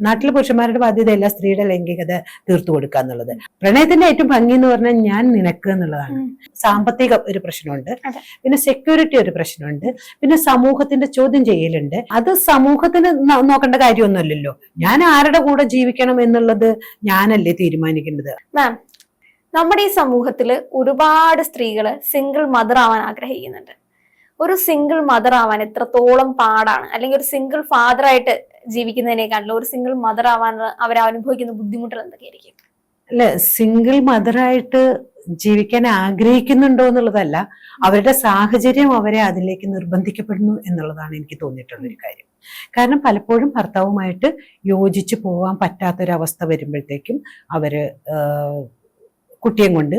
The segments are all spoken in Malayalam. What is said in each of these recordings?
നാട്ടിലെ പുരുഷന്മാരുടെ ബാധ്യതയല്ല സ്ത്രീയുടെ ലൈംഗികത തീർത്തു കൊടുക്കുക എന്നുള്ളത്. പ്രണയത്തിന്റെ ഏറ്റവും ഭംഗി എന്ന് പറഞ്ഞാൽ ഞാൻ നിനക്ക് എന്നുള്ളതാണ്. സാമ്പത്തിക ഒരു പ്രശ്നമുണ്ട്. പിന്നെ സെക്യൂരിറ്റി ഒരു പ്രശ്നമുണ്ട്. പിന്നെ സമൂഹത്തിന്റെ ചോദ്യം ചെയ്യലുണ്ട്. അത് സമൂഹത്തിന് നോക്കേണ്ട കാര്യമൊന്നുമല്ലല്ലോ. ഞാൻ ആരുടെ കൂടെ ജീവിക്കണം എന്നുള്ളത് ഞാനല്ലേ തീരുമാനിക്കേണ്ടത്? മാം നമ്മുടെ ഈ സമൂഹത്തിൽ ഒരുപാട് സ്ത്രീകൾ സിംഗിൾ മദർ ആവാൻ ആഗ്രഹിക്കുന്നുണ്ട്. ഒരു സിംഗിൾ മദർ ആവാൻ എത്രത്തോളം പാടാണ്? അല്ലെങ്കിൽ ഒരു സിംഗിൾ ഫാദർ ആയിട്ട് ജീവിക്കുന്നതിനേക്കാളും ഒരു സിംഗിൾ മദർ ആവാൻ അവർ അനുഭവിക്കുന്ന ബുദ്ധിമുട്ടുകൾ എന്തൊക്കെയായിരിക്കും? അല്ല സിംഗിൾ മദറായിട്ട് ജീവിക്കാൻ ആഗ്രഹിക്കുന്നുണ്ടോ എന്നുള്ളതല്ല അവരുടെ സാഹചര്യം അവരെ അതിലേക്ക് നിർബന്ധിക്കപ്പെടുന്നു എന്നുള്ളതാണ് എനിക്ക് തോന്നിയിട്ടുള്ള ഒരു കാര്യം. കാരണം പലപ്പോഴും ഭർത്താവുമായിട്ട് യോജിച്ച് പോകാൻ പറ്റാത്തൊരവസ്ഥ വരുമ്പോഴത്തേക്കും അവർ കുട്ടിയെ കൊണ്ട്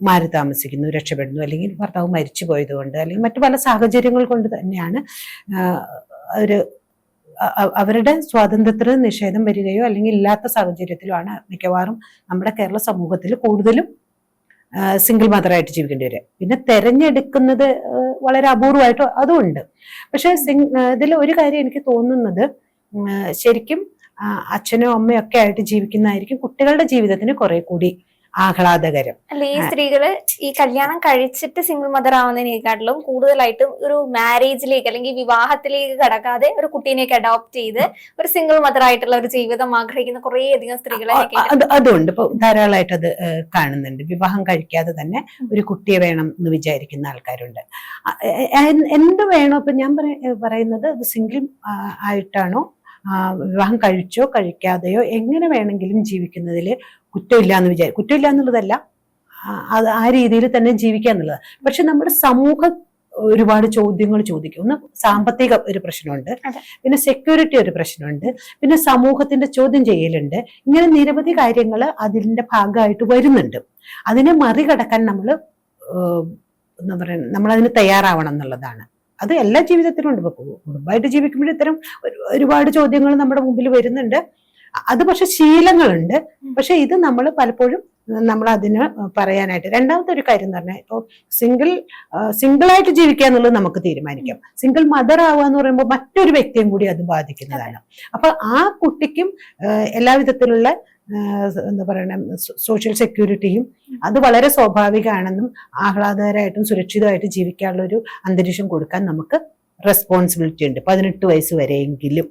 മാറി താമസിക്കുന്നു രക്ഷപ്പെടുന്നു. അല്ലെങ്കിൽ ഭർത്താവ് മരിച്ചു പോയതുകൊണ്ട് അല്ലെങ്കിൽ മറ്റു പല സാഹചര്യങ്ങൾ കൊണ്ട് തന്നെയാണ് ഒരു അവരുടെ സ്വാതന്ത്ര്യത്തിന് നിഷേധം വരികയോ അല്ലെങ്കിൽ ഇല്ലാത്ത സാഹചര്യത്തിലോ ആണ് മിക്കവാറും നമ്മുടെ കേരള സമൂഹത്തിൽ കൂടുതലും സിംഗിൾ മദറായിട്ട് ജീവിക്കേണ്ടി വരിക. പിന്നെ തെരഞ്ഞെടുക്കുന്നത് വളരെ അപൂർവമായിട്ട് അതുമുണ്ട് പക്ഷെ ഇതിൽ ഒരു കാര്യം എനിക്ക് തോന്നുന്നത് ശരിക്കും അച്ഛനോ അമ്മയോ ഒക്കെ ആയിട്ട് ജീവിക്കുന്നതായിരിക്കും കുട്ടികളുടെ ജീവിതത്തിന് കുറെ കൂടി ആഹ്ലാദകരം. അല്ല ഈ സ്ത്രീകൾ ഈ കല്യാണം കഴിച്ചിട്ട് സിംഗിൾ മദർ ആവുന്നതിനേക്കാട്ടിലും കൂടുതലായിട്ടും ഒരു മാരേജിലേക്ക് അല്ലെങ്കിൽ വിവാഹത്തിലേക്ക് കടക്കാതെ ഒരു കുട്ടീനെയൊക്കെ അഡോപ്റ്റ് ചെയ്ത് ഒരു സിംഗിൾ മദർ ആയിട്ടുള്ള ഒരു ജീവിതം ആഗ്രഹിക്കുന്ന കുറേ അധികം സ്ത്രീകളെ അതുണ്ട്. ഇപ്പൊ ധാരാളമായിട്ട് അത് കാണുന്നുണ്ട്. വിവാഹം കഴിക്കാതെ തന്നെ ഒരു കുട്ടിയെ വേണം എന്ന് വിചാരിക്കുന്ന ആൾക്കാരുണ്ട്. എന്ത് വേണോ ഇപ്പൊ ഞാൻ പറയുന്നത് സിംഗിൾ ആയിട്ടാണോ വിവാഹം കഴിച്ചോ കഴിക്കാതെയോ എങ്ങനെ വേണമെങ്കിലും ജീവിക്കുന്നതിൽ കുറ്റമില്ല എന്ന് വിചാരിക്കും കുറ്റമില്ല എന്നുള്ളതല്ല. അത് ആ രീതിയിൽ തന്നെ ജീവിക്കുക എന്നുള്ളത്. പക്ഷെ നമ്മുടെ സമൂഹ ഒരുപാട് ചോദ്യങ്ങൾ ചോദിക്കും. ഒന്ന് സാമ്പത്തിക ഒരു പ്രശ്നമുണ്ട്. പിന്നെ സെക്യൂരിറ്റി ഒരു പ്രശ്നമുണ്ട്. പിന്നെ സമൂഹത്തിന്റെ ചോദ്യം ചെയ്യലുണ്ട്. ഇങ്ങനെ നിരവധി കാര്യങ്ങൾ അതിന്റെ ഭാഗമായിട്ട് വരുന്നുണ്ട്. അതിനെ മറികടക്കാൻ നമ്മൾ എന്താ പറയുക നമ്മൾ അതിന് തയ്യാറാവണം എന്നുള്ളതാണ്. അത് എല്ലാ ജീവിതത്തിലും ഉണ്ട്. ഇപ്പൊ കുടുംബമായിട്ട് ജീവിക്കുമ്പോൾ ഇത്തരം ഒരുപാട് ചോദ്യങ്ങൾ നമ്മുടെ മുമ്പിൽ വരുന്നുണ്ട്. അത് പക്ഷെ ശീലങ്ങളുണ്ട്. പക്ഷെ ഇത് നമ്മൾ പലപ്പോഴും നമ്മൾ അതിന് പറയാനായിട്ട് രണ്ടാമത്തെ ഒരു കാര്യം എന്ന് പറഞ്ഞാൽ ഇപ്പോൾ സിംഗിൾ സിംഗിൾ ആയിട്ട് ജീവിക്കുക എന്നുള്ളത് നമുക്ക് തീരുമാനിക്കാം. സിംഗിൾ മദർ ആവുക എന്ന് പറയുമ്പോൾ മറ്റൊരു വ്യക്തിയും കൂടി അത് ബാധിക്കുന്നതാണ്. അപ്പൊ ആ കുട്ടിക്കും എല്ലാവിധത്തിലുള്ള എന്താ പറയണ സോഷ്യൽ സെക്യൂരിറ്റിയും അത് വളരെ സ്വാഭാവികമാണെന്നും ആഹ്ലാദകരമായിട്ടും സുരക്ഷിതമായിട്ട് ജീവിക്കാനുള്ള ഒരു അന്തരീക്ഷം കൊടുക്കാൻ നമുക്ക് റെസ്പോൺസിബിലിറ്റി ഉണ്ട്. പതിനെട്ട് വയസ്സ് വരെയെങ്കിലും.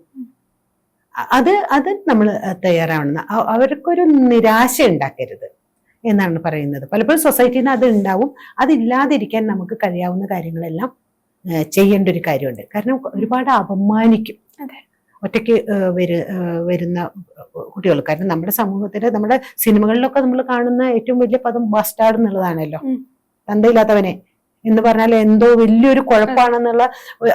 അത് അത് നമ്മൾ തയ്യാറാവണം. അവർക്കൊരു നിരാശ ഉണ്ടാക്കരുത് എന്നാണ് പറയുന്നത്. പലപ്പോഴും സൊസൈറ്റിയിൽ നിന്ന് അത് ഉണ്ടാവും അതില്ലാതിരിക്കാൻ നമുക്ക് കഴിയാവുന്ന കാര്യങ്ങളെല്ലാം ചെയ്യേണ്ട ഒരു കാര്യമുണ്ട്. കാരണം ഒരുപാട് അപമാനിക്കും. ഒറ്റയ്ക്ക് വരു വരുന്ന കുട്ടികൾ. കാരണം നമ്മുടെ സമൂഹത്തിൽ നമ്മുടെ സിനിമകളിലൊക്കെ നമ്മൾ കാണുന്ന ഏറ്റവും വലിയ പദം ബസ്റ്റാർഡ് എന്നുള്ളതാണല്ലോ. തന്തയില്ലാത്തവനെ എന്ന് പറഞ്ഞാൽ എന്തോ വലിയൊരു കുഴപ്പമാണെന്നുള്ള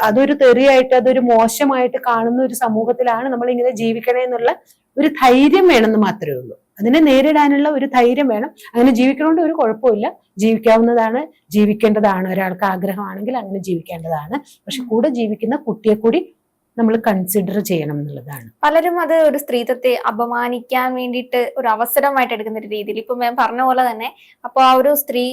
അതൊരു തെറിയായിട്ട് അതൊരു മോശമായിട്ട് കാണുന്ന ഒരു സമൂഹത്തിലാണ് നമ്മൾ ഇങ്ങനെ ജീവിക്കണേ എന്നുള്ള ഒരു ധൈര്യം വേണമെന്ന് മാത്രമേ ഉള്ളൂ. അതിനെ നേരിടാനുള്ള ഒരു ധൈര്യം വേണം. അങ്ങനെ ജീവിക്കണോണ്ട് ഒരു കുഴപ്പമില്ല. ജീവിക്കാവുന്നതാണ് ജീവിക്കേണ്ടതാണ്. ഒരാൾക്ക് ആഗ്രഹമാണെങ്കിൽ അങ്ങനെ ജീവിക്കേണ്ടതാണ്. പക്ഷെ കൂടെ ജീവിക്കുന്ന കുട്ടിയെ കൂടി നമ്മൾ കൺസിഡർ ചെയ്യണം എന്നുള്ളതാണ്. പലരും അത് ഒരു സ്ത്രീത്വത്തെ അപമാനിക്കാൻ വേണ്ടിയിട്ട് ഒരു അവസരമായിട്ട് എടുക്കുന്ന ഒരു രീതിയിൽ ഇപ്പൊ ഞാൻ പറഞ്ഞ പോലെ തന്നെ അപ്പൊ ആ ഒരു സ്ത്രീ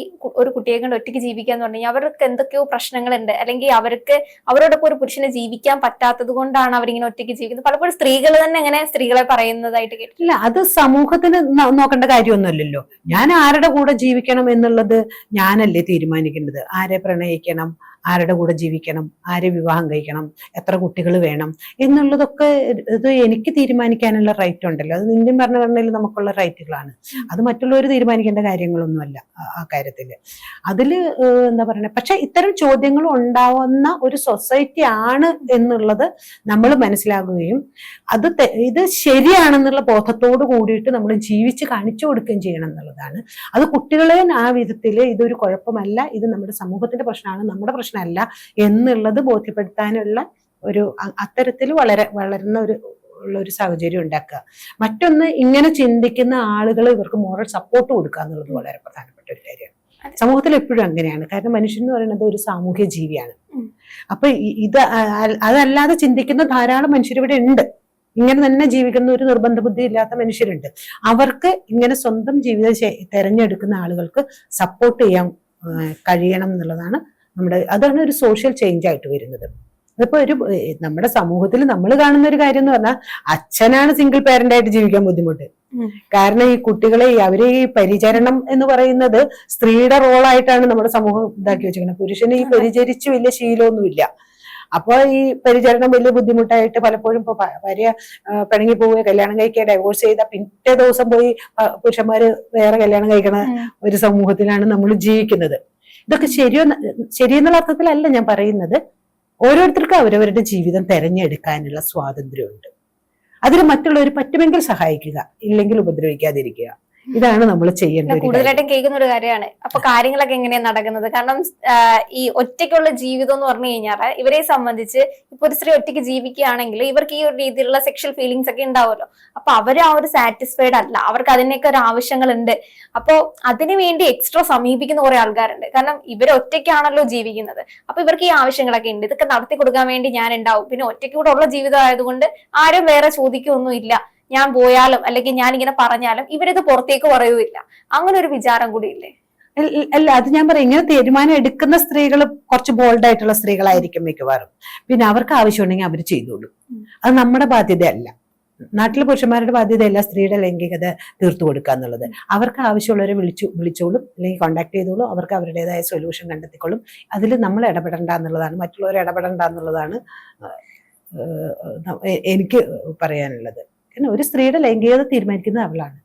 ഒരു കുട്ടിയെ കൊണ്ട് ഒറ്റയ്ക്ക് ജീവിക്കാന്ന് തുടങ്ങി അവർക്ക് എന്തൊക്കെയോ പ്രശ്നങ്ങളുണ്ട്. അല്ലെങ്കിൽ അവർക്ക് അവരോടൊപ്പം ഒരു പുരുഷനെ ജീവിക്കാൻ പറ്റാത്തത് കൊണ്ടാണ് അവരിങ്ങനെ ഒറ്റയ്ക്ക് ജീവിക്കുന്നത്. പലപ്പോഴും സ്ത്രീകൾ തന്നെ അങ്ങനെ സ്ത്രീകളെ പറയുന്നതായിട്ട് കേട്ടില്ല അത് സമൂഹത്തിന് നോക്കേണ്ട കാര്യമൊന്നുമല്ലല്ലോ. ഞാൻ ആരുടെ കൂടെ ജീവിക്കണം എന്നുള്ളത് ഞാനല്ലേ തീരുമാനിക്കേണ്ടത്? ആരെ പ്രണയിക്കണം? ആരുടെ കൂടെ ജീവിക്കണം ആരെ വിവാഹം കഴിക്കണം എത്ര കുട്ടികൾ വേണം എന്നുള്ളതൊക്കെ ഇത് എനിക്ക് തീരുമാനിക്കാനുള്ള റൈറ്റ് ഉണ്ടല്ലോ. അത് ഇന്ത്യൻ ഭരണഘടനയിൽ നമുക്കുള്ള റൈറ്റുകളാണ് അത് മറ്റുള്ളവർ തീരുമാനിക്കേണ്ട കാര്യങ്ങളൊന്നുമല്ല ആ- കാര്യത്തിൽ അതിൽ എന്താ പറയുക പക്ഷെ ഇത്തരം ചോദ്യങ്ങൾ ഉണ്ടാവുന്ന ഒരു സൊസൈറ്റി ആണ് എന്നുള്ളത് നമ്മൾ മനസ്സിലാക്കുകയും അത് ഇത് ശരിയാണെന്നുള്ള ബോധത്തോട് കൂടിയിട്ട് നമ്മൾ ജീവിച്ച് കാണിച്ചു കൊടുക്കുകയും ചെയ്യണം എന്നുള്ളതാണ്. അത് കുട്ടികളെ ആ വിധത്തിൽ ഇതൊരു കുഴപ്പമല്ല. ഇത് നമ്മുടെ സമൂഹത്തിന്റെ പ്രശ്നമാണ്. നമ്മുടെ പ്രശ്നമല്ല എന്നുള്ളത് ബോധ്യപ്പെടുത്താനുള്ള ഒരു അത്തരത്തിൽ വളരെ വളരുന്ന ഒരു ഉള്ള ഒരു സാഹചര്യം ഉണ്ടാക്കുക. മറ്റൊന്ന് ഇങ്ങനെ ചിന്തിക്കുന്ന ആളുകൾ ഇവർക്ക് മോറൽ സപ്പോർട്ട് കൊടുക്കുക എന്നുള്ളത് വളരെ പ്രധാനപ്പെട്ട ഒരു കാര്യമാണ്. സമൂഹത്തിൽ എപ്പോഴും അങ്ങനെയാണ്. കാരണം മനുഷ്യൻ എന്ന് പറയുന്നത് ഒരു സാമൂഹ്യ ജീവിയാണ്. അപ്പൊ ഇത് അതല്ലാതെ ചിന്തിക്കുന്ന ധാരാളം മനുഷ്യരിവിടെ ഉണ്ട്. ഇങ്ങനെ തന്നെ ജീവിക്കുന്ന ഒരു നിർബന്ധ ബുദ്ധി ഇല്ലാത്ത മനുഷ്യരുണ്ട്. അവർക്ക് ഇങ്ങനെ സ്വന്തം ജീവിതം തെരഞ്ഞെടുക്കുന്ന ആളുകൾക്ക് സപ്പോർട്ട് ചെയ്യാൻ കഴിയണം എന്നുള്ളതാണ് നമ്മുടെ അതാണ് ഒരു സോഷ്യൽ ചേഞ്ച് ആയിട്ട് വരുന്നത്. അതിപ്പോ ഒരു നമ്മുടെ സമൂഹത്തിൽ നമ്മൾ കാണുന്ന ഒരു കാര്യം എന്ന് പറഞ്ഞാൽ അച്ഛനാണ് സിംഗിൾ പാരന്റ് ആയിട്ട് ജീവിക്കാൻ ബുദ്ധിമുട്ട്. കാരണം ഈ കുട്ടികളെ അവരെ ഈ പരിചരണം എന്ന് പറയുന്നത് സ്ത്രീയുടെ റോളായിട്ടാണ് നമ്മുടെ സമൂഹം ഇതാക്കി വെച്ചിരിക്കുന്നത്. പുരുഷന് ഈ പരിചരിച്ച് വലിയ ശീലമൊന്നുമില്ല. അപ്പൊ ഈ പരിചരണം വലിയ ബുദ്ധിമുട്ടായിട്ട് പലപ്പോഴും ഇപ്പൊ ഭാര്യ പിണങ്ങി പോവുക കല്യാണം കഴിക്കുക ഡൈവോഴ്സ് ചെയ്ത പിറ്റേ ദിവസം പോയി പുരുഷന്മാര് വേറെ കല്യാണം കഴിക്കണ ഒരു സമൂഹത്തിലാണ് നമ്മൾ ജീവിക്കുന്നത്. ഇതൊക്കെ ശരിയോ ശരിയെന്നുള്ള അർത്ഥത്തിലല്ല ഞാൻ പറയുന്നത്. ഓരോരുത്തർക്കും അവരവരുടെ ജീവിതം തെരഞ്ഞെടുക്കാനുള്ള സ്വാതന്ത്ര്യമുണ്ട്. അതിന് മറ്റുള്ളവർ പറ്റുമെങ്കിൽ സഹായിക്കുക ഇല്ലെങ്കിൽ ഉപദ്രവിക്കാതിരിക്കുക. ഇതാണ് നമ്മൾ ചെയ്യേണ്ടത് കൂടുതലായിട്ടും കേൾക്കുന്ന ഒരു കാര്യമാണ്. അപ്പൊ കാര്യങ്ങളൊക്കെ എങ്ങനെയാണ് നടക്കുന്നത്? കാരണം ഈ ഒറ്റയ്ക്കുള്ള ജീവിതം എന്ന് പറഞ്ഞു കഴിഞ്ഞാൽ ഇവരെ സംബന്ധിച്ച് ഇപ്പൊ ഒരു സ്ത്രീ ഒറ്റയ്ക്ക് ജീവിക്കുകയാണെങ്കിൽ ഇവർക്ക് ഈ ഒരു രീതിയിലുള്ള സെക്ഷൽ ഫീലിങ്സ് ഒക്കെ ഉണ്ടാവുമല്ലോ. അപ്പൊ അവർ ആ ഒരു സാറ്റിസ്ഫൈഡ് അല്ല. അവർക്ക് അതിനൊക്കെ ഒരു ആവശ്യങ്ങളുണ്ട്. അപ്പോ അതിനു വേണ്ടി എക്സ്ട്രാ സമീപിക്കുന്ന കുറെ ആൾക്കാരുണ്ട്. കാരണം ഇവർ ഒറ്റയ്ക്കാണല്ലോ ജീവിക്കുന്നത്. അപ്പൊ ഇവർക്ക് ഈ ആവശ്യങ്ങളൊക്കെ ഉണ്ട്. ഇതൊക്കെ നടത്തി കൊടുക്കാൻ വേണ്ടി ഞാൻ ഉണ്ടാവും. പിന്നെ ഒറ്റയ്ക്ക് കൂടെ ഉള്ള ജീവിതം ആയതുകൊണ്ട് ആരും വേറെ ചോദിക്കൊന്നും ഇല്ല ഞാൻ പോയാലും അല്ലെങ്കിൽ ഞാൻ ഇങ്ങനെ പറഞ്ഞാലും ഇവരിത് പുറത്തേക്ക് പറയൂല്ല അങ്ങനെ ഒരു വിചാരം കൂടി ഇല്ലേ അല്ല- അത് ഞാൻ പറയാം. ഇങ്ങനെ തീരുമാനം എടുക്കുന്ന സ്ത്രീകൾ കുറച്ച് ബോൾഡ് ആയിട്ടുള്ള സ്ത്രീകളായിരിക്കും മിക്കവാറും. പിന്നെ അവർക്ക് ആവശ്യമുണ്ടെങ്കിൽ അവർ ചെയ്തോളും. അത് നമ്മുടെ ബാധ്യതയല്ല. നാട്ടിലെ പുരുഷന്മാരുടെ ബാധ്യതയല്ല സ്ത്രീയുടെ ലൈംഗികത തീർത്തു കൊടുക്കുക എന്നുള്ളത്. അവർക്ക് ആവശ്യമുള്ളവരെ വിളിച്ചു വിളിച്ചോളും. അല്ലെങ്കിൽ കോണ്ടാക്ട് ചെയ്തോളും. അവർക്ക് അവരുടേതായ സൊല്യൂഷൻ കണ്ടെത്തിക്കോളും അതിൽ നമ്മൾ ഇടപെടണ്ട എന്നുള്ളതാണ്. മറ്റുള്ളവർ ഇടപെടണ്ട എന്നുള്ളതാണ് എനിക്ക് പറയാനുള്ളത്. കാരണം ഒരു സ്ത്രീയുടെ ലൈംഗികത തീരുമാനിക്കുന്നത് അവളാണ്.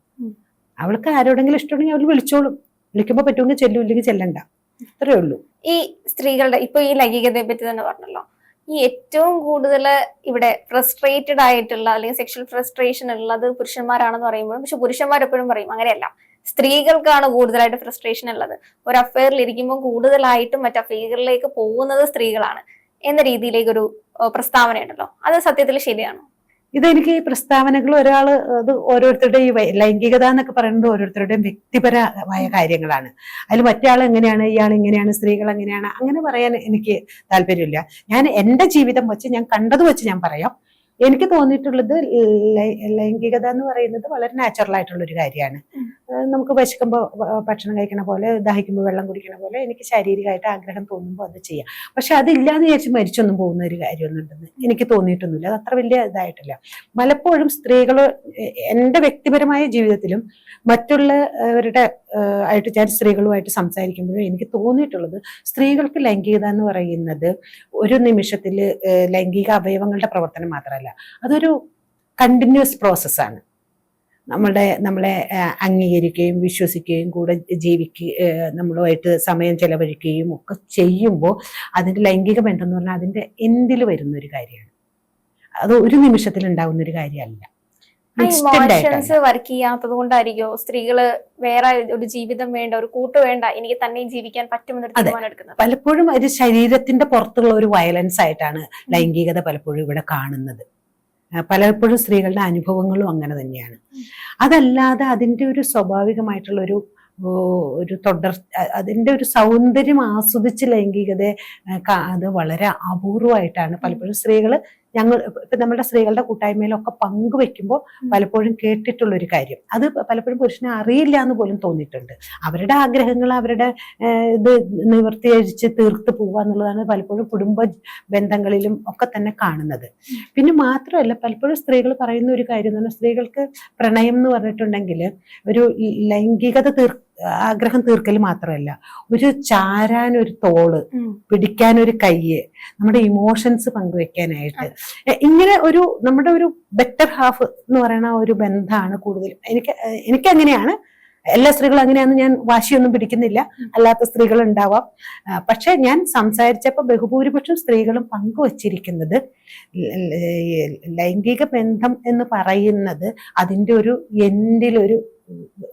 അവൾക്ക് ആരോടെങ്കിലും ഇഷ്ടമുണ്ടെങ്കിൽ അവൾ വിളിച്ചോളും. വിളിക്കുമ്പോൾ പറ്റുമെങ്കിൽ ചെല്ലും ഇല്ലെങ്കിൽ ചെല്ലണ്ട. അത്രേ ഉള്ളൂ. ഈ സ്ത്രീകളുടെ ഇപ്പൊ ഈ ലൈംഗികതയെ പറ്റി തന്നെ പറഞ്ഞല്ലോ. ഈ ഏറ്റവും കൂടുതൽ ഇവിടെ ഫ്രസ്ട്രേറ്റഡ് ആയിട്ടുള്ള അല്ലെങ്കിൽ സെക്ഷൽ ഫ്രസ്ട്രേഷൻ ഉള്ളത് പുരുഷന്മാരാണെന്ന് പറയുമ്പോഴും പക്ഷെ പുരുഷന്മാർ എപ്പോഴും പറയും അങ്ങനെയല്ല. സ്ത്രീകൾക്കാണ് കൂടുതലായിട്ട് ഫ്രസ്ട്രേഷൻ ഉള്ളത്. ഒരു അഫെയറിൽ ഇരിക്കുമ്പോൾ കൂടുതലായിട്ടും മറ്റു അഫെയറിലേക്ക് പോകുന്നത് സ്ത്രീകളാണ്. എന്ന രീതിയിലേക്ക് ഒരു പ്രസ്താവന ഉണ്ടല്ലോ അത് സത്യത്തിൽ ശരിയാണോ? ഇതെനിക്ക് ഈ പ്രസ്താവനകൾ ഒരാൾ അത് ഓരോരുത്തരുടെയും ഈ ലൈംഗികത എന്നൊക്കെ പറയുന്നത് ഓരോരുത്തരുടെയും വ്യക്തിപരമായ കാര്യങ്ങളാണ്. അതിൽ മറ്റേ എങ്ങനെയാണ് ഇയാൾ എങ്ങനെയാണ് സ്ത്രീകൾ എങ്ങനെയാണ് അങ്ങനെ പറയാൻ എനിക്ക് താല്പര്യമില്ല. ഞാൻ എന്റെ ജീവിതം വെച്ച് ഞാൻ കണ്ടത് വെച്ച് ഞാൻ പറയാം. എനിക്ക് തോന്നിയിട്ടുള്ളത് ലൈംഗികത എന്ന് പറയുന്നത് വളരെ നാച്ചുറൽ ആയിട്ടുള്ള ഒരു കാര്യമാണ് നമുക്ക് വിശക്കുമ്പോൾ ഭക്ഷണം കഴിക്കണ പോലെ ദാഹിക്കുമ്പോൾ വെള്ളം കുടിക്കണ പോലെ എനിക്ക് ശാരീരികമായിട്ട് ആഗ്രഹം തോന്നുമ്പോൾ അത് ചെയ്യാം. പക്ഷെ അതില്ലാന്ന് വിചാരിച്ച് മരിച്ചൊന്നും പോകുന്ന ഒരു കാര്യമൊന്നും ഉണ്ടെന്ന് എനിക്ക് തോന്നിയിട്ടൊന്നുമില്ല. അത് അത്ര വലിയ ഇതായിട്ടില്ല. പലപ്പോഴും സ്ത്രീകൾ എന്റെ വ്യക്തിപരമായ ജീവിതത്തിലും മറ്റുള്ളവരുടെ ആയിട്ട് ഞാൻ സ്ത്രീകളുമായിട്ട് സംസാരിക്കുമ്പോഴും എനിക്ക് തോന്നിയിട്ടുള്ളത് സ്ത്രീകൾക്ക് ലൈംഗികത എന്ന് പറയുന്നത് ഒരു നിമിഷത്തിൽ ലൈംഗിക അവയവങ്ങളുടെ പ്രവർത്തനം മാത്രമല്ല. അതൊരു കണ്ടിന്യൂസ് പ്രോസസ്സാണ് നമ്മളുടെ നമ്മളെ അംഗീകരിക്കുകയും വിശ്വസിക്കുകയും കൂടെ ജീവിക്കുക നമ്മളുമായിട്ട് സമയം ചെലവഴിക്കുകയും ഒക്കെ ചെയ്യുമ്പോൾ അതിന്റെ ലൈംഗിക ബന്ധം എന്ന് പറഞ്ഞാൽ അതിന്റെ എൻഡിൽ വരുന്നൊരു കാര്യമാണ്. അത് ഒരു നിമിഷത്തിൽ ഉണ്ടാകുന്ന ഒരു കാര്യമല്ല ഇമോഷൻസ് വർക്ക് ചെയ്യാത്തത് കൊണ്ടായിരിക്കും? സ്ത്രീകൾ വേറെ ഒരു ജീവിതം വേണ്ട ഒരു കൂട്ട് വേണ്ട എനിക്ക് തന്നെ ജീവിക്കാൻ പറ്റുമെന്നൊരു. തീരുമാനം എടുക്കുന്നത്? പലപ്പോഴും ഒരു ശരീരത്തിന്റെ പുറത്തുള്ള ഒരു വയലൻസ് ആയിട്ടാണ് ലൈംഗികത പലപ്പോഴും ഇവിടെ കാണുന്നത്. പലപ്പോഴും സ്ത്രീകളുടെ അനുഭവങ്ങളും അങ്ങനെ തന്നെയാണ്. അതല്ലാതെ അതിന്റെ ഒരു സ്വാഭാവികമായിട്ടുള്ള ഒരു ഒരു തുടർ അതിന്റെ ഒരു സൗന്ദര്യം ആസ്വദിച്ച് ലൈംഗികതയെ അത് വളരെ അപൂർവമായിട്ടാണ് പലപ്പോഴും സ്ത്രീകൾ ഞങ്ങൾ ഇപ്പൊ നമ്മുടെ സ്ത്രീകളുടെ കൂട്ടായ്മയിലൊക്കെ പങ്കുവെക്കുമ്പോൾ. പലപ്പോഴും കേട്ടിട്ടുള്ള ഒരു കാര്യം. അത് പലപ്പോഴും പുരുഷനെ അറിയില്ല എന്ന് പോലും തോന്നിയിട്ടുണ്ട്. അവരുടെ ആഗ്രഹങ്ങൾ അവരുടെ ഇത് നിവർത്തിയഴിച്ച് തീർത്ത് പോവുക എന്നുള്ളതാണ് പലപ്പോഴും കുടുംബ ബന്ധങ്ങളിലും ഒക്കെ തന്നെ കാണുന്നത്. പിന്നെ മാത്രമല്ല പലപ്പോഴും സ്ത്രീകൾ പറയുന്ന ഒരു കാര്യം എന്ന് പറഞ്ഞാൽ സ്ത്രീകൾക്ക് പ്രണയം എന്ന് പറഞ്ഞിട്ടുണ്ടെങ്കിൽ ഒരു ലൈംഗികത തീർ ആഗ്രഹം തീർക്കൽ മാത്രമല്ല. ഒരു ചാരാൻ ഒരു തോൾ പിടിക്കാൻ ഒരു കയ്യ് നമ്മുടെ ഇമോഷൻസ് പങ്കുവെക്കാനായിട്ട്. ഇങ്ങനെ ഒരു നമ്മുടെ ഒരു ബെറ്റർ ഹാഫ് എന്ന് പറയുന്ന ഒരു ബന്ധമാണ് കൂടുതൽ. എനിക്ക് എനിക്ക് അങ്ങനെയാണ് എല്ലാ സ്ത്രീകളും അങ്ങനെയാണെന്ന് ഞാൻ വാശിയൊന്നും പിടിക്കുന്നില്ല. അല്ലാത്ത സ്ത്രീകൾ ഉണ്ടാവാം പക്ഷെ ഞാൻ സംസാരിച്ചപ്പോൾ ബഹുഭൂരിപക്ഷം സ്ത്രീകളും പങ്കുവച്ചിരിക്കുന്നത് ലൈംഗിക ബന്ധം എന്ന് പറയുന്നത് അതിന്റെ ഒരു എൻഡിലൊരു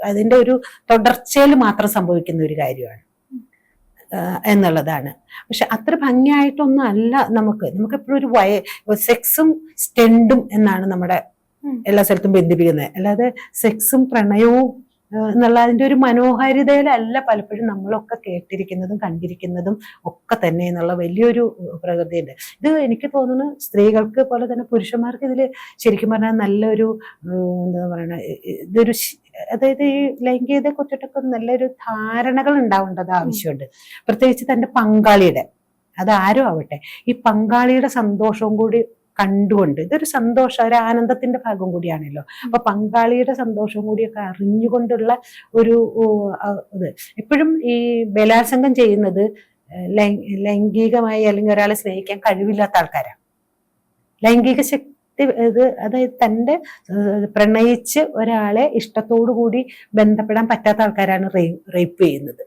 അതിന്റെ ഒരു തുടർച്ചയിൽ മാത്രം സംഭവിക്കുന്ന ഒരു കാര്യമാണ്. എന്നുള്ളതാണ്. പക്ഷെ അത്ര ഭംഗിയായിട്ടൊന്നും അല്ല നമുക്ക്. നമുക്ക് എപ്പോഴും ഒരു വയ സെക്സും സ്റ്റെൻഡും എന്നാണ് നമ്മുടെ എല്ലാ സ്ഥലത്തും ബന്ധിപ്പിക്കുന്നത്. അല്ലാതെ സെക്സും പ്രണയവും എന്നുള്ള അതിന്റെ ഒരു മനോഹാരിതയിലല്ല പലപ്പോഴും നമ്മളൊക്കെ കേട്ടിരിക്കുന്നതും കണ്ടിരിക്കുന്നതും ഒക്കെ തന്നെ എന്നുള്ള വലിയൊരു പ്രകൃതിയുണ്ട്. ഇത് എനിക്ക് തോന്നുന്നു സ്ത്രീകൾക്ക് പോലെ തന്നെ പുരുഷന്മാർക്ക് ഇതിൽ ശരിക്കും പറഞ്ഞാൽ നല്ലൊരു എന്താ പറയണ ഇതൊരു അതായത് ഈ ലൈംഗികതയെ കുറിച്ചിട്ടൊക്കെ നല്ലൊരു ധാരണകൾ ഉണ്ടാവേണ്ടത് ആവശ്യമുണ്ട്. പ്രത്യേകിച്ച് തന്റെ പങ്കാളിയുടെ അത് ആരും ആവട്ടെ ഈ പങ്കാളിയുടെ സന്തോഷവും കൂടി കണ്ടുകൊണ്ട് ഇതൊരു സന്തോഷ ഒരു ആനന്ദത്തിന്റെ ഭാഗം കൂടിയാണല്ലോ. അപ്പൊ പങ്കാളിയുടെ സന്തോഷം കൂടിയൊക്കെ അറിഞ്ഞുകൊണ്ടുള്ള ഒരു ഇത്. എപ്പോഴും ഈ ബലാത്സംഗം ചെയ്യുന്നത് ലൈംഗികമായി അല്ലെങ്കിൽ ഒരാളെ സ്നേഹിക്കാൻ കഴിവില്ലാത്ത ആൾക്കാരാണ് ലൈംഗിക ശക്തി ഇത് അതായത് തന്റെ പ്രണയിച്ച് ഒരാളെ ഇഷ്ടത്തോടു കൂടി ബന്ധപ്പെടാൻ പറ്റാത്ത ആൾക്കാരാണ് റേപ്പ് ചെയ്യുന്നത്.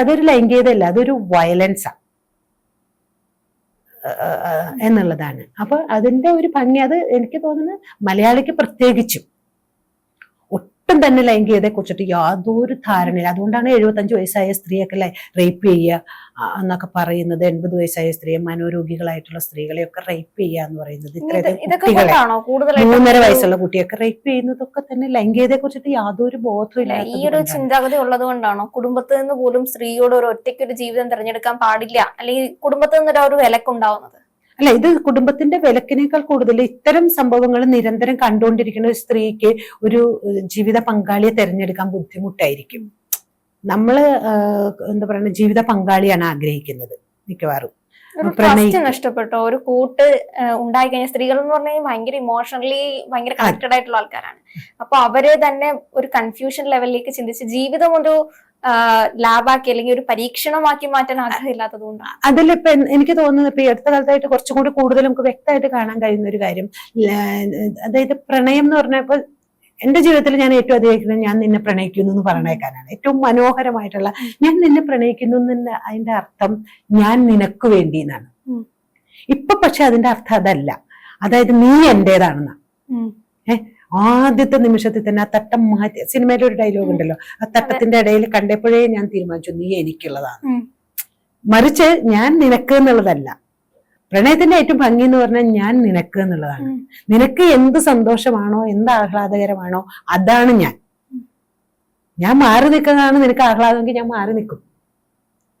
അതൊരു ലൈംഗികതയല്ല അതൊരു വയലൻസാണ് എന്നുള്ളതാണ്. അപ്പൊ അതിന്റെ ഒരു ഭംഗി അത് എനിക്ക് തോന്നുന്നത് മലയാളിക്ക് പ്രത്യേകിച്ചും. ഒട്ടും തന്നെ ലൈംഗികതയെ കുറിച്ചിട്ട് യാതൊരു ധാരണയില്ല. അതുകൊണ്ടാണ് എഴുപത്തഞ്ച് വയസ്സായ സ്ത്രീയൊക്കെ റേപ്പ് ചെയ്യുക എന്നൊക്കെ പറയുന്നത്. എൺപത് വയസ്സായ സ്ത്രീയെ മനോരോഗികളായിട്ടുള്ള സ്ത്രീകളെയൊക്കെ റേപ്പ് ചെയ്യുക എന്ന് പറയുന്നത്. ഇത്രയൊക്കെ മൂന്നര വയസ്സുള്ള കുട്ടിയൊക്കെ റേപ്പ് ചെയ്യുന്നതൊക്കെ തന്നെ ലൈംഗികതയെ കുറിച്ചിട്ട് യാതൊരു ബോധവും അല്ല, ഈ ഒരു ചിന്താഗതി ഉള്ളത് കൊണ്ടാണോ? കുടുംബത്തിൽ നിന്ന് പോലും സ്ത്രീയോട് ഒരു ഒറ്റയ്ക്ക് ഒരു ജീവിതം തിരഞ്ഞെടുക്കാൻ പാടില്ല. അല്ലെങ്കിൽ കുടുംബത്തിൽ നിന്ന് ഒരു വിലക്കുണ്ടാവുന്നത്. അല്ല ഇത് കുടുംബത്തിന്റെ വിലക്കിനേക്കാൾ കൂടുതൽ ഇത്തരം സംഭവങ്ങൾ നിരന്തരം കണ്ടുകൊണ്ടിരിക്കുന്ന ഒരു സ്ത്രീക്ക് ഒരു ജീവിത പങ്കാളിയെ തിരഞ്ഞെടുക്കാൻ ബുദ്ധിമുട്ടായിരിക്കും. നമ്മൾ എന്താ പറയുക ജീവിത പങ്കാളിയാണ് ആഗ്രഹിക്കുന്നത് മിക്കവാറും. നഷ്ടപ്പെട്ടോ ഒരു കൂട്ട് ഉണ്ടായി കഴിഞ്ഞ സ്ത്രീകൾ എന്ന് പറഞ്ഞാൽ ഭയങ്കര ഇമോഷണലി ഭയങ്കര കണക്റ്റഡ് ആയിട്ടുള്ള ആൾക്കാരാണ്. അപ്പൊ അവർ തന്നെ ഒരു കൺഫ്യൂഷൻ ലെവലിലേക്ക് ചിന്തിച്ച് ജീവിതം ഒരു ലാബാക്കി അല്ലെങ്കിൽ ഒരു പരീക്ഷണമാക്കി മാറ്റാൻ ആഗ്രഹമില്ലാത്തത് കൊണ്ടാണ്. അതിലിപ്പോ എനിക്ക് തോന്നുന്നത് ഇപ്പൊ അടുത്ത കാലത്തായിട്ട് കുറച്ചും കൂടി കൂടുതൽ നമുക്ക് വ്യക്തമായിട്ട് കാണാൻ കഴിയുന്ന ഒരു കാര്യം. അതായത് പ്രണയം എന്ന് പറഞ്ഞപ്പോ എന്റെ ജീവിതത്തിൽ ഞാൻ ഏറ്റവും അധികം ഞാൻ നിന്നെ പ്രണയിക്കുന്നു എന്ന് പറഞ്ഞേക്കാനാണ്. ഏറ്റവും മനോഹരമായിട്ടുള്ള ഞാൻ നിന്നെ പ്രണയിക്കുന്നു എന്ന് അതിന്റെ അർത്ഥം ഞാൻ നിനക്ക് വേണ്ടി എന്നാണ്. ഇപ്പൊ പക്ഷെ അതിന്റെ അർത്ഥം അതല്ല. അതായത് നീ എന്റേതാണെന്നാണ് ആദ്യത്തെ നിമിഷത്തിൽ തന്നെ ആ തട്ടം മാറ്റി സിനിമയിലെ ഒരു ഡയലോഗ് ഉണ്ടല്ലോ. ആ തട്ടത്തിന്റെ ഇടയിൽ കണ്ടപ്പോഴേ ഞാൻ തീരുമാനിച്ചു നീ എനിക്കുള്ളതാണ്. മറിച്ച് ഞാൻ നിനക്ക് എന്നുള്ളതല്ല. പ്രണയത്തിന്റെ ഏറ്റവും ഭംഗി എന്ന് പറഞ്ഞാൽ ഞാൻ നിനക്ക് എന്നുള്ളതാണ്. നിനക്ക് എന്ത് സന്തോഷമാണോ എന്ത് ആഹ്ലാദകരമാണോ അതാണ് ഞാൻ. ഞാൻ മാറി നിൽക്കുന്നതാണ് നിനക്ക് ആഹ്ലാദമെങ്കിൽ ഞാൻ മാറി നിൽക്കും.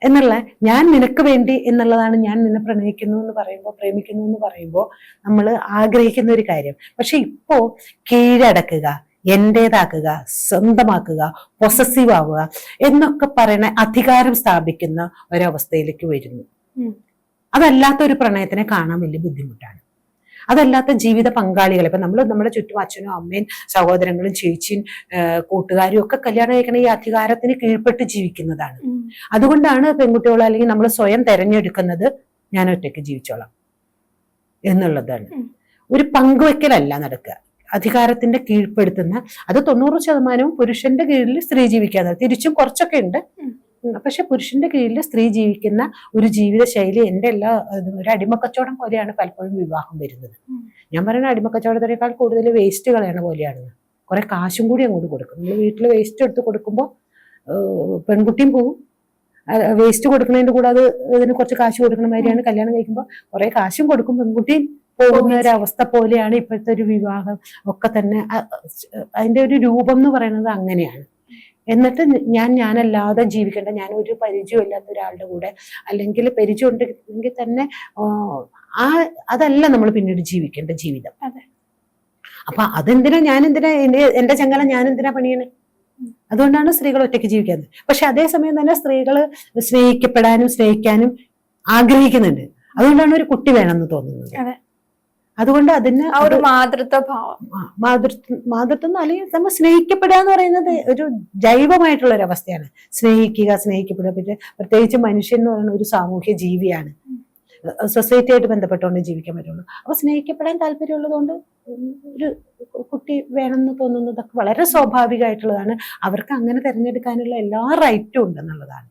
എന്നുള്ള ഞാൻ നിനക്ക് വേണ്ടി എന്നുള്ളതാണ് ഞാൻ നിന്നെ പ്രണയിക്കുന്നു എന്ന് പറയുമ്പോൾ പ്രേമിക്കുന്നു എന്ന് പറയുമ്പോൾ നമ്മൾ ആഗ്രഹിക്കുന്ന ഒരു കാര്യം. പക്ഷെ ഇപ്പോ കീഴടക്കുക എന്റേതാക്കുക സ്വന്തമാക്കുക പൊസസീവ് ആവുക എന്നൊക്കെ പറയുന്ന അധികാരം സ്ഥാപിക്കുന്ന ഒരവസ്ഥയിലേക്ക് വരുന്നു. അതല്ലാത്ത ഒരു പ്രണയത്തിനെ കാണാൻ വലിയ ബുദ്ധിമുട്ടാണ്. അതല്ലാത്ത ജീവിത പങ്കാളികൾ. ഇപ്പൊ നമ്മൾ നമ്മുടെ ചുറ്റും അച്ഛനും അമ്മയും സഹോദരങ്ങളും ചേച്ചിയും കൂട്ടുകാരും ഒക്കെ കല്യാണം കഴിക്കണ ഈ അധികാരത്തിന് കീഴ്പ്പെട്ട് ജീവിക്കുന്നതാണ്. അതുകൊണ്ടാണ് പെൺകുട്ടികൾ അല്ലെങ്കിൽ നമ്മൾ സ്വയം തെരഞ്ഞെടുക്കുന്നത് ഞാൻ ഒറ്റയ്ക്ക് ജീവിച്ചോളാം എന്നുള്ളതാണ്. ഒരു പങ്കുവെക്കലല്ല നടക്കുക. അധികാരത്തിന്റെ കീഴ്പ്പെടുത്തുന്ന അത് തൊണ്ണൂറ് ശതമാനവും പുരുഷന്റെ കീഴിൽ സ്ത്രീ ജീവിക്കാതെ. തിരിച്ചും കുറച്ചൊക്കെ ഉണ്ട്. പക്ഷെ പുരുഷന്റെ കീഴിൽ സ്ത്രീ ജീവിക്കുന്ന ഒരു ജീവിത ശൈലി എന്റെ എല്ലാ ഒരു അടിമക്കച്ചവടം പോലെയാണ് പലപ്പോഴും വിവാഹം വരുന്നത്. ഞാൻ പറയുന്ന അടിമക്കച്ചവടത്തിനേക്കാൾ കൂടുതൽ വേസ്റ്റ് കളയണ പോലെയാണ്. കുറെ കാശും കൂടി അങ്ങോട്ട് കൊടുക്കും. നമ്മൾ വീട്ടിൽ വേസ്റ്റ് എടുത്ത് കൊടുക്കുമ്പോൾ പെൺകുട്ടിയും പോകും വേസ്റ്റ് കൊടുക്കുന്നതിന്റെ കൂടാതെ ഇതിന് കുറച്ച് കാശ് കൊടുക്കുന്ന മാതിരിയാണ് കല്യാണം കഴിക്കുമ്പോൾ കുറെ കാശും കൊടുക്കും പെൺകുട്ടിയും പോകുന്ന ഒരു അവസ്ഥ പോലെയാണ് ഇപ്പോഴത്തെ ഒരു വിവാഹം ഒക്കെ തന്നെ. അതിന്റെ ഒരു രൂപം എന്ന് പറയുന്നത് അങ്ങനെയാണ്. എന്നിട്ട് ഞാൻ ഞാനല്ലാതെ ജീവിക്കേണ്ട. ഞാൻ ഒരു പരിചയമില്ലാത്ത ഒരാളുടെ കൂടെ. അല്ലെങ്കിൽ പരിചയം ഉണ്ടെങ്കിൽ തന്നെ ആ, അതല്ല നമ്മൾ പിന്നീട് ജീവിക്കേണ്ട ജീവിതം. അതെ. അപ്പൊ അതെന്തിനാ ഞാൻ എന്തിനാ എന്റെ എന്റെ ചങ്ങല ഞാൻ എന്തിനാ പണിയണേ അതുകൊണ്ടാണ് സ്ത്രീകൾ ഒറ്റയ്ക്ക് ജീവിക്കുന്നത് പക്ഷെ അതേസമയം തന്നെ സ്ത്രീകൾ സ്നേഹിക്കപ്പെടാനും സ്നേഹിക്കാനും ആഗ്രഹിക്കുന്നുണ്ട്. അതുകൊണ്ടാണ് ഒരു കുട്ടി വേണമെന്ന് തോന്നുന്നത്. അതുകൊണ്ട് അതിന് ഒരു മാതൃത്വ ഭാവം മാതൃത്വം മാതൃത്വം എന്ന് അല്ലെങ്കിൽ നമ്മൾ സ്നേഹിക്കപ്പെടുക എന്ന് പറയുന്നത് ഒരു ജൈവമായിട്ടുള്ള ഒരു അവസ്ഥയാണ് സ്നേഹിക്കുക സ്നേഹിക്കപ്പെടുക. പിന്നെ പ്രത്യേകിച്ച് മനുഷ്യൻ എന്ന് പറയുന്ന ഒരു സാമൂഹ്യ ജീവിയാണ്. സൊസൈറ്റി ആയിട്ട് ബന്ധപ്പെട്ടുകൊണ്ട് ജീവിക്കാൻ പറ്റുള്ളൂ. അപ്പൊ സ്നേഹിക്കപ്പെടാൻ താല്പര്യമുള്ളതുകൊണ്ട് ഒരു കുട്ടി വേണമെന്ന് തോന്നുന്നതൊക്കെ വളരെ സ്വാഭാവികമായിട്ടുള്ളതാണ്. അവർക്ക് അങ്ങനെ തിരഞ്ഞെടുക്കാനുള്ള എല്ലാ റൈറ്റും ഉണ്ടെന്നുള്ളതാണ്.